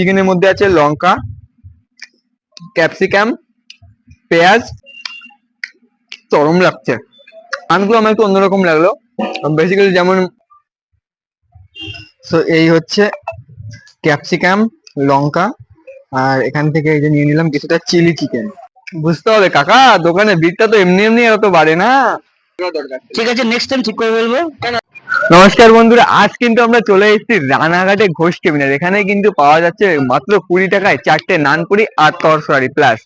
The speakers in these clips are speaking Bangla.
চিকেনের মধ্যে আছে লঙ্কা, ক্যাপসিকাম, পেঁয়াজ, চরম লাগছে। নানগুলো আমার একটু অন্যরকম লাগল। বেসিক্যালি যেমন তো এই হচ্ছে ক্যাপসিকাম, লঙ্কা, আর এখান থেকে এই যে নিয়ে নিলাম কিছুটা চিলি চিকেন। বুঝতে হবে কাকা দোকানে বিটটা তো এমনি এমনি অত বাড়ে না। ঠিক আছে নেক্সট টাইম ঠিক করে বলব। নমস্কার বন্ধুরা, আজ কিন্তু আমরা চলে এসেছি রানাঘাটে ঘোষ কেমিনার এখানে কিন্তু পাওয়া যাচ্ছে মাত্র কুড়ি টাকায় চারটে নানপুরি আর তরসরি প্লাস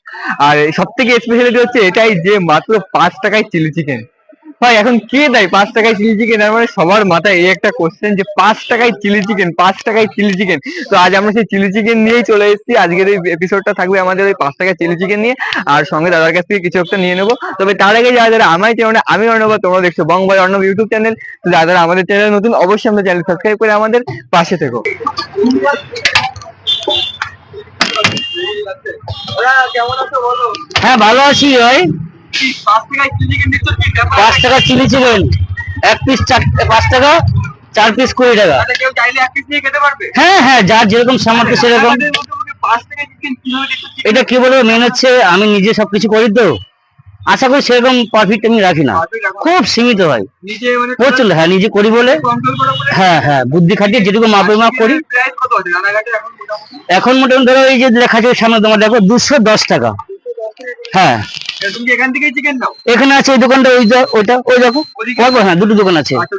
আর সব থেকে স্পেশালিটি হচ্ছে এটাই যে মাত্র পাঁচ টাকায় চিলি চিকেন ভাই, এখন কে দেয়? পাঁচ টাকায় চিলি চিকেন মানে সবার মাথায় এই একটা কোশ্চেন যে পাঁচ টাকায় চিলি চিকেন পাঁচ টাকায় চিলি চিকেন তো আজ আমরা সেই চিলি চিকেন নিয়েই চলে এসেছি। আজকের এই এপিসোডটা থাকবে আমাদের ওই পাঁচ টাকায় চিলি চিকেন নিয়ে। আর সঙ্গে দাদার কাছ থেকে কিছু একটা নিয়ে নেব। তবে তার আগে যারা যারা আমার চ্যানেলে আমি অর্ণব, তোমরা দেখছ বং ভাই অর্ণব ইউটিউব চ্যানেল তো যারা যারা আমাদের চ্যানেল নতুন, অবশ্যই আমাদের চ্যানেল সাবস্ক্রাইব করে আমাদের পাশে থেকো। হ্যাঁ ভালো আছি, ভাই। পাঁচ টাকা চিলি চিকেন। এক পিস পাঁচ টাকা চার পিস কুড়ি টাকা। হ্যাঁ হ্যাঁ যার যেরকম সামর্থ্য সেরকম? এটা কি বলব মেন হচ্ছে আমি নিজে সবকিছু করি তো। আশা করি সেরকম প্রফিট আমি রাখি না। খুব সীমিত হয়। মানে প্রচুর হ্যাঁ নিজে করি বলে। হ্যাঁ হ্যাঁ বুদ্ধি খাটিয়ে যেটুকু মাপে মাপ করি। এখন মোটামুটি? ধরো এই যে লেখা আছে সামনে তোমার দেখো দুশো দশ টাকা। হ্যাঁ। তুমি এখান থেকেই চিকেন নাও। এখানে আছে এই দোকানটা ওই ওইটা ওই দেখো? হ্যাঁ দুটো দোকান আছে। আচ্ছা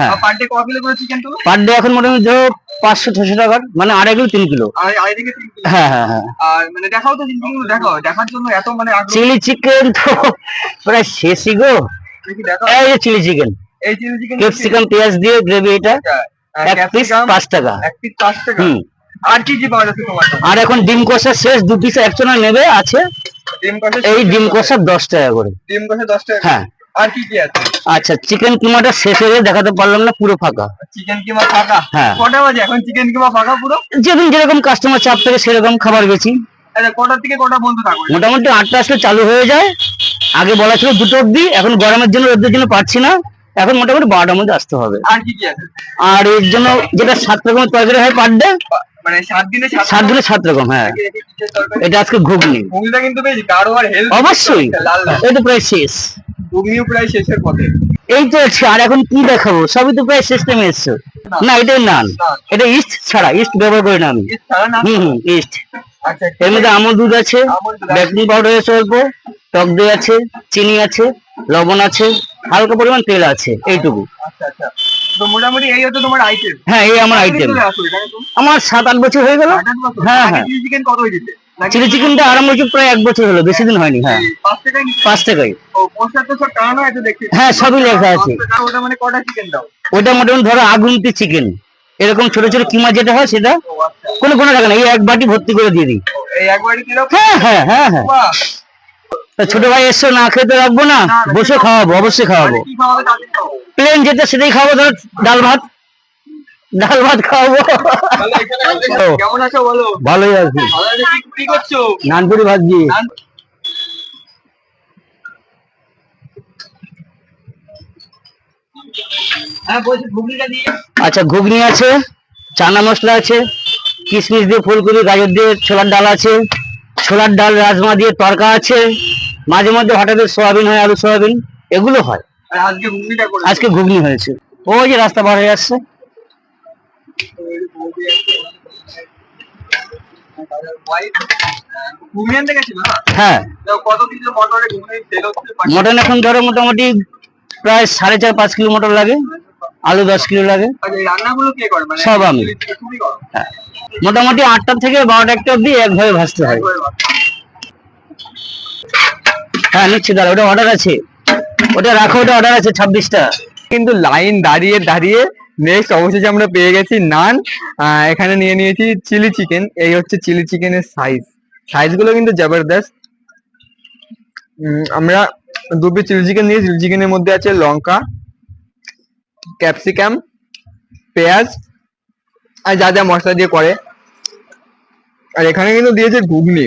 হ্যাঁ। পার ডে কত কিলো করে চিকেন পার ডে এখন মোটামুটি ধরো পাঁচশো ছশো টাকার মানে আড়াই কিলো তিন কিলো। আর আড়াই থেকে তিন কিলো। হ্যাঁ হ্যাঁ হ্যাঁ। আর মানে দেখাও তো জিনিসগুলো দেখাও। দেখার জন্য এত মানে চিলি চিকেন তো প্রায় শেষই গো। এই যে চিলি চিকেন। এই চিলি চিকেন ক্যাপসিকাম পেঁয়াজ দিয়ে গ্রেভি এটা এক পিস পাঁচ টাকা। এক পিস পাঁচ টাকা। হুম। আর কি কি পাওয়া যাচ্ছে তোমার? আর এখন ডিম কষা শেষ দু পিস একজনা নেবে আছে। ডিম কষা এই ডিম কষা দশ টাকা করে। ডিম কষা দশ টাকা হ্যাঁ। আর কি কি আছে? আচ্ছা চিকেন কিমাটা শেষ হয়ে দেখাতে পারলাম না পুরো ফাঁকা। চিকেন কিমা ফাঁকা? হ্যাঁ। কটা বাজে এখন? চিকেন কিমা ফাঁকা পুরো? যেদিন যেরকম কাস্টমার চাপ থাকে সেরকম খাবার বেশি। আচ্ছা কটার থেকে কটা বন্ধ থাকবে? মোটামুটি আটটা আসলে চালু হয়ে যায়। আগে বলা ছিল দুটো অব্দি এখন গরমের জন্য রোদের জন্য পাচ্ছি না। এখন মোটামুটি বারোটার মধ্যে আসতে হবে। আর কি কি আছে? আর এর জন্য যেটা সাত রকমের তরকারি হয় পার ডে মানে সাত দিনে সাত সাত দিনে সাত রকম হ্যাঁ। এটা আজকে ঘুগনি। ঘুগনিটা কিন্তু বেশ গাঢ় আর হেলদি অবশ্যই। লাল লাল। এই তো প্রায় শেষ। ঘুগনিও প্রায় শেষের পথে। এই তো আর এখন কি দেখাবো? সবই তো প্রায় সিস্টেমে এসছে। না। নান। এটা ইস্ট ছাড়া ইস্ট ব্যবহার করি না আমি। হুম হুম ইস্ট। আচ্ছা এর মধ্যে আমল দুধ আছে। বেকিং পাউডার আছে অল্প টক দই আছে চিনি আছে লবণ আছে হালকা পরিমাণ তেল আছে এইটুকু। আচ্ছা আচ্ছা। তো মোটামুটি এই হচ্ছে তোমার আইটেম হ্যাঁ এই আমার আইটেম আমার সাত আট বছর হয়ে গেল। হ্যাঁ হ্যাঁ। চিকেন কত দিতে চিলি চিকেনটা আরম্ভ হয়েছে প্রায় এক বছর হলো বেশি দিন হয়নি হ্যাঁ। পাঁচ টাকাই হ্যাঁ, সবই লেখা আছে। ওটা মানে মোটামুটি ধরো আগুনতি চিকেন এরকম ছোট ছোট কিমা যেটা হয় সেটা। আচ্ছা। কোনো কোনো টাকা না এই এক বাটি ভর্তি করে দিয়ে দিই। হ্যাঁ হ্যাঁ হ্যাঁ হ্যাঁ। ছোট ভাই এসছো না খেতে রাখব না বসে খাওয়াবো অবশ্যই খাওয়াবো। প্লেন যেটা সেটাই খাওয়াবো ধর ডাল ভাত। ডাল ভাত খাওয়াবো। কেমন আছো বলো? ভালোই আছি। কি- কি করছ? নানপুরি ভাজি নান- হ্যাঁ দিয়ে আচ্ছা ঘুগনি আছে চানা মশলা আছে কিশমিশ দিয়ে ফুলকপি গাজর দিয়ে ছোলার ডাল আছে ছোলার ডাল রাজমা দিয়ে তরকা আছে মাঝে মধ্যে হঠাৎ সয়াবিন হয় আলু সয়াবিন এগুলো হয়। আজকে ঘুগনি হয়েছে। ওই যে রাস্তা বার হয়ে আসছে। না? হ্যাঁ। মটন এখন ধরো মোটামুটি প্রায় সাড়ে চার পাঁচ কিলো মটর লাগে। আলু দশ কিলো লাগে। আচ্ছা মানে সব আমি। হ্যাঁ। মোটামুটি আটটা থেকে বারোটা একটা অব্দি একভাবে ভাজতে হয়। হ্যাঁ নিচ্ছি দাঁড়া ওটা অর্ডার আছে। ওটা রাখো, ওটা অর্ডার আছে, ছাব্বিশটা। কিন্তু লাইন দাঁড়িয়ে দাঁড়িয়ে নেক্সট অবশেষে আমরা পেয়ে গেছি নান এখানে নিয়ে নিয়েছি চিলি চিকেন এই হচ্ছে চিলি চিকেনের সাইজ সাইজগুলো কিন্তু জবরদস্ত। আমরা দু পিস চিলি চিকেন নিয়ে চিলি চিকেনের মধ্যে আছে লঙ্কা ক্যাপসিকাম পেঁয়াজ, আর যা যা মশলা দিয়ে করে। আর এখানে কিন্তু দিয়েছে ঘুগনি।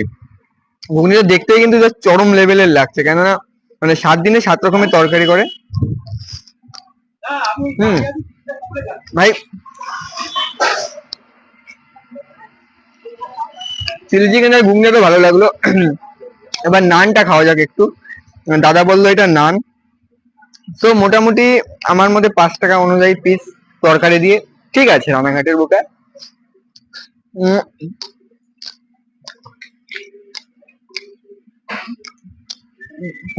ঘুগনিটা দেখতেই কিন্তু চরম লেভেলের লাগছে। কেননা মানে সাত দিনে সাত রকমের তরকারি করে। হুম। ভাই চিলি ঘুগনি তো ভালো লাগল। এবার নানটা খাওয়া যাক একটু। দাদা বলল এটা নান। তো মোটামুটি আমার মধ্যে পাঁচ টাকা অনুযায়ী পিস তরকারি দিয়ে। ঠিক আছে, রানাঘাটের বুকে।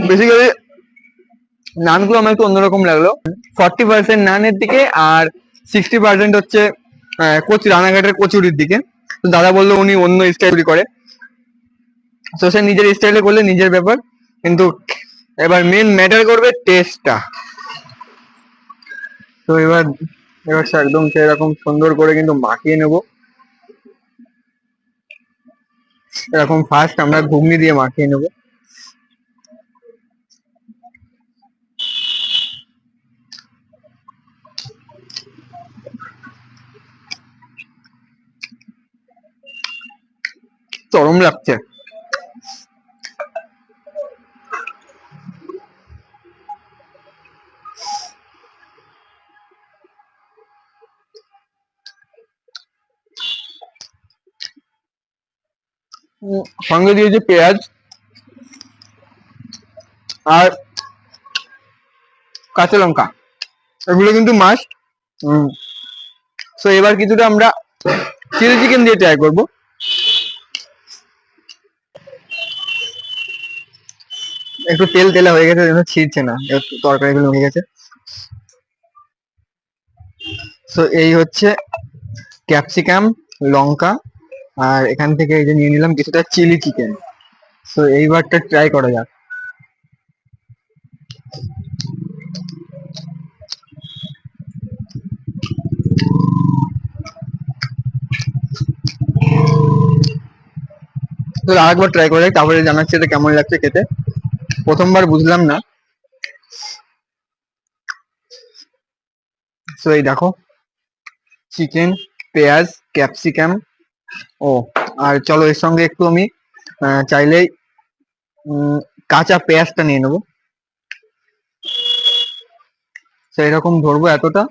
বেসিক্যালি নানগুলো আমার একটু অন্যরকম লাগল। ফর্টি পার্সেন্ট নানের দিকে আর সিক্সটি পার্সেন্ট হচ্ছে কচুরি রানাঘাটের কচুরির দিকে। তো দাদা বলল উনি অন্য স্টাইল করে। তো সে নিজের স্টাইলে করলে নিজের ব্যাপার। কিন্তু এবার মেন ম্যাটার করবে টেস্টটা তো এবার এবার সে একদম সেরকম সুন্দর করে কিন্তু মাখিয়ে নেব। এরকম ফার্স্ট আমরা ঘুগনি দিয়ে মাখিয়ে নেব। চরম লাগছে। সঙ্গে দিয়েছে পেঁয়াজ আর কাঁচা লঙ্কা। এগুলো কিন্তু মাস্ট তো এবার কিছুটা আমরা চিলি চিকেন দিয়ে ট্রাই করব। একটু তেল তেলা হয়ে গেছে যেন ছিঁড়ছে না। একটু তরকারিগুলো হয়ে গেছে। তো এই হচ্ছে ক্যাপসিকাম লঙ্কা আর এখান থেকে এই যে নিয়ে নিলাম কিছুটা চিলি চিকেন। তো এইবারটা ট্রাই করা যাক। তো আরেকবার ট্রাই করে তারপরে জানাচ্ছি এটা কেমন লাগছে খেতে। প্রথমবার বুঝলাম না। তো এই দেখো, চিকেন, পেঁয়াজ, ক্যাপসিকাম ও, আর চলো এর সঙ্গে একটু আমি চাইলেই কাঁচা পেঁয়াজটা নিয়ে নেব। তো এরকম ধরবো এতটা।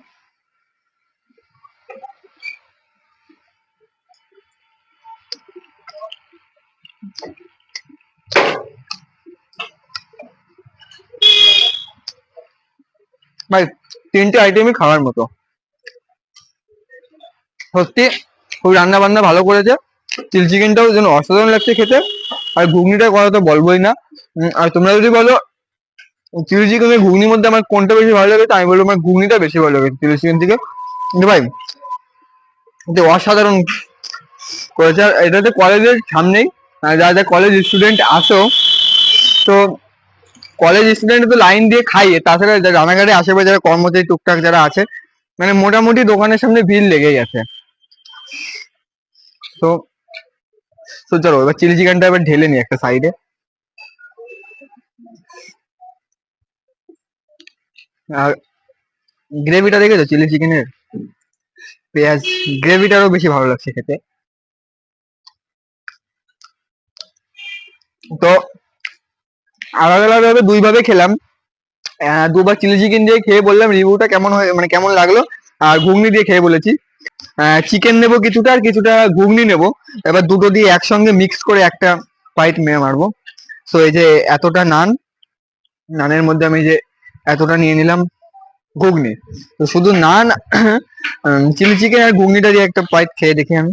ভাই, তিনটে আইটেমই খাওয়ার মতো। সত্যি? খুব রান্না বান্না ভালো করেছে। চিলি চিকেনটাও যেন অসাধারণ লাগছে খেতে। আর ঘুগনিটার কথা তো বলবোই না। আর তোমরা যদি বলো চিলি চিকেনের ঘুগনির মধ্যে আমার কোনটা বেশি ভালো লাগে আমি বলব আমার ঘুগনিটা বেশি ভালো লাগে চিলি চিকেন থেকে। কিন্তু ভাই এটা অসাধারণ করেছে। আর এটাতে কলেজের সামনেই আর যারা যারা কলেজ স্টুডেন্ট আসো, তো কলেজ স্টুডেন্ট তো লাইন দিয়ে খাইয়ে, তাছাড়া রানাঘাটে আশেপাশে যারা কর্মচারী, টুকটাক যারা আছে মানে মোটামুটি দোকানের সামনে ভিড় লেগেই আছে। তো তো চলো, এবার চিলি চিকেনটা এবার ঢেলে নি একটা সাইডে আর গ্রেভিটা দেখেছ? চিলি চিকেনের? পেঁয়াজ গ্রেভিটারও বেশি ভালো লাগছে খেতে। তো, আলাদা আলাদা ভাবে দুই ভাবে খেলাম। দুবার চিলি চিকেন দিয়ে খেয়ে বললাম রিভিউটা কেমন হয় মানে কেমন লাগল? আর ঘুগনি দিয়ে খেয়ে বলেছি। চিকেন নেব কিছুটা আর কিছুটা ঘুগনি নেব। এবার দুটো দিয়ে একসঙ্গে মিক্স করে একটা ফাইট মেয়ে মারবো। তো এই যে এতটা নান, নানের মধ্যে আমি যে এতটা নিয়ে নিলাম ঘুগনি। তো শুধু নান চিলি চিকেন আর ঘুগনিটা দিয়ে একটা ফাইট খেয়ে দেখি আমি।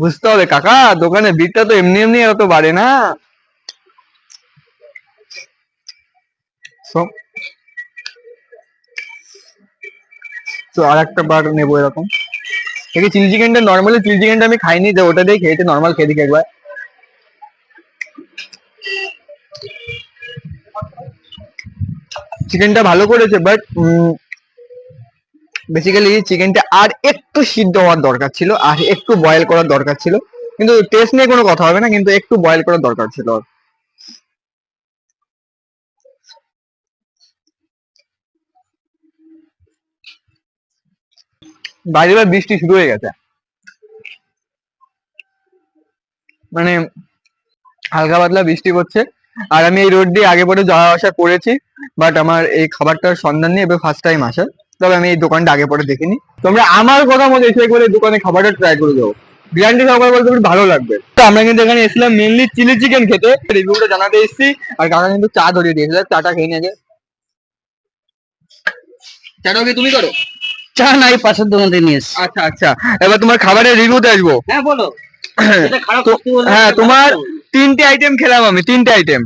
বুঝতে হবে কাকা, দোকানে বিটটা তো এমনি এমনি এত বাড়ে না। তো আর একটা বার নেব এরকম। দেখি চিলি চিকেনটা নর্মালি চিলি চিকেনটা আমি খাইনি যে ওটা দিয়ে খেয়েছে নর্মাল খেয়ে দেখি একবার। চিকেনটা ভালো করেছে বাট বেসিক্যালি চিকেনটা আর একটু সিদ্ধ হওয়ার দরকার ছিল, আর একটু বয়েল করার দরকার ছিল। কিন্তু টেস্ট নিয়ে কোনো কথা হবে না, কিন্তু একটু বয়েল করার দরকার ছিল ওর। বাইরে এবার বৃষ্টি শুরু হয়ে গেছে। মানে হালকা পাতলা বৃষ্টি পড়ছে। আর আমি এই রোড দিয়ে আগে পরে যাওয়া আসা করেছি বাট আমার এই খাবারটার সন্ধান নেই, এবার ফার্স্ট টাইম আসা। তবে আমি এই দোকানটা আগে পরে দেখিনি। তোমরা আমার কথা মতো এসে করে দোকানে খাবারটা ট্রাই করে যাও বিরিয়ানি খাবার বলতে ভালো লাগবে। তো আমরা কিন্তু এখানে এসেছিলাম মেনলি চিলি চিকেন খেতে। রিভিউটা জানাতে এসেছি, আর কাকা কিন্তু চা ধরিয়ে দিয়েছিল চাটা খেয়ে নিয়ে চাটাও কি তুমি করো। চা নাই পাশের দোকান থেকে নিয়ে এসছি। আচ্ছা আচ্ছা। এবার তোমার খাবারের রিভিউতে আসব। হ্যাঁ বলো। এটা খারাপ তো- করতে বললে হ্যাঁ তোমার তিনটে আইটেম খেলাম আমি তিনটে আইটেম?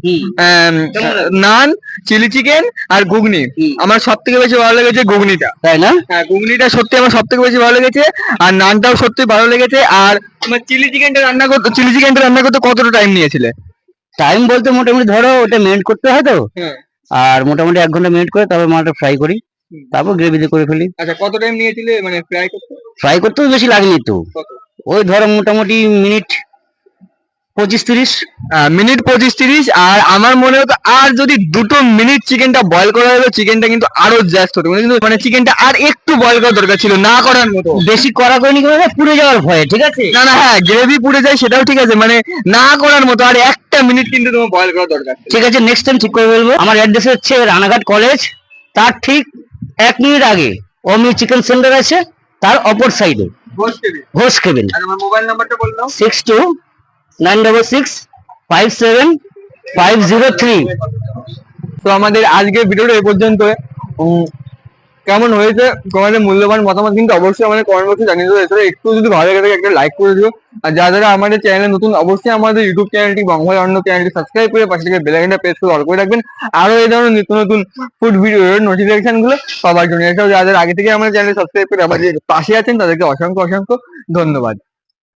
নান চিলি চিকেন আর ঘুগনি। আমার সব থেকে বেশি ভালো লেগেছে ঘুগনিটা। তাই না? হ্যাঁ ঘুগনিটা সত্যি আমার সব থেকে বেশি ভালো লেগেছে আর নানটাও সত্যি ভালো লেগেছে আর তোমার চিলি চিকেনটা রান্না করতে চিলি চিকেনটা রান্না করতে কতটা টাইম নিয়েছিলে? টাইম বলতে মোটামুটি ধরো ওটা মেন্ট করতে হয় তো। আর মোটামুটি এক ঘণ্টা মিনিট করে তারপর মালটা ফ্রাই করি। তারপর গ্রেভি দিয়ে করে ফেলি। আচ্ছা কত টাইম নিয়েছিলে মানে ফ্রাই করতে? ফ্রাই করতেও বেশি লাগেনি তো। ওই ধরো মোটামুটি মিনিট পঁচিশ তিরিশ। মিনিট পঁচিশ তিরিশ আর আমার মনে হতো আর যদি দুটো মিনিট চিকেনটা বয়ল করা হলো চিকেনটা কিন্তু আরও জাস্ট হতো। মানে কিন্তু মানে চিকেনটা আর একটু বয়ল করা দরকার ছিল না করার মতো। বেশি করা করিনি কেন না, পুড়ে যাওয়ার ভয়ে ঠিক আছে? না না হ্যাঁ গ্রেভি পুড়ে যায় সেটাও ঠিক আছে মানে না করার মতো আর একটা মিনিট কিন্তু তোমার বয়ল করা দরকার ছিল। ঠিক আছে নেক্সট টাইম ঠিক করে বলব। আমার অ্যাড্রেস হচ্ছে রানাঘাট কলেজ তার ঠিক এক মিনিট আগে অমি চিকেন সেন্টার আছে তার অপর সাইডে। ঘোষ কেবিন। আমার মোবাইল নাম্বারটা বললাম দাও six two nine double six five seven five zero three তো আমাদের আজকে ভিডিওটা এ পর্যন্ত উম, কেমন হয়েছে? তোমাদের মূল্যবান মতামত কিন্তু অবশ্যই আমাদের কমেন্ট বক্সে জানিয়ে দেবো। এছাড়া একটু যদি ভালো লাগে থাকে একটা লাইক করে দিও। আর যারা যারা আমাদের চ্যানেলে নতুন, অবশ্যই আমাদের ইউটিউব চ্যানেলটি বাংলা অন্য চ্যানেলটি সাবস্ক্রাইব করে পাশে থেকে বেলাইনটা প্রেস করে অল করে রাখবেন। আরও এই ধরনের নিত্য নতুন ফুড ভিডিওর নোটিফিকেশনগুলো পাওয়ার জন্য। এছাড়াও যাদের আগে থেকে আমাদের চ্যানেল সাবস্ক্রাইব করে আমাদের পাশে আছেন, তাদেরকে অসংখ্য অসংখ্য ধন্যবাদ।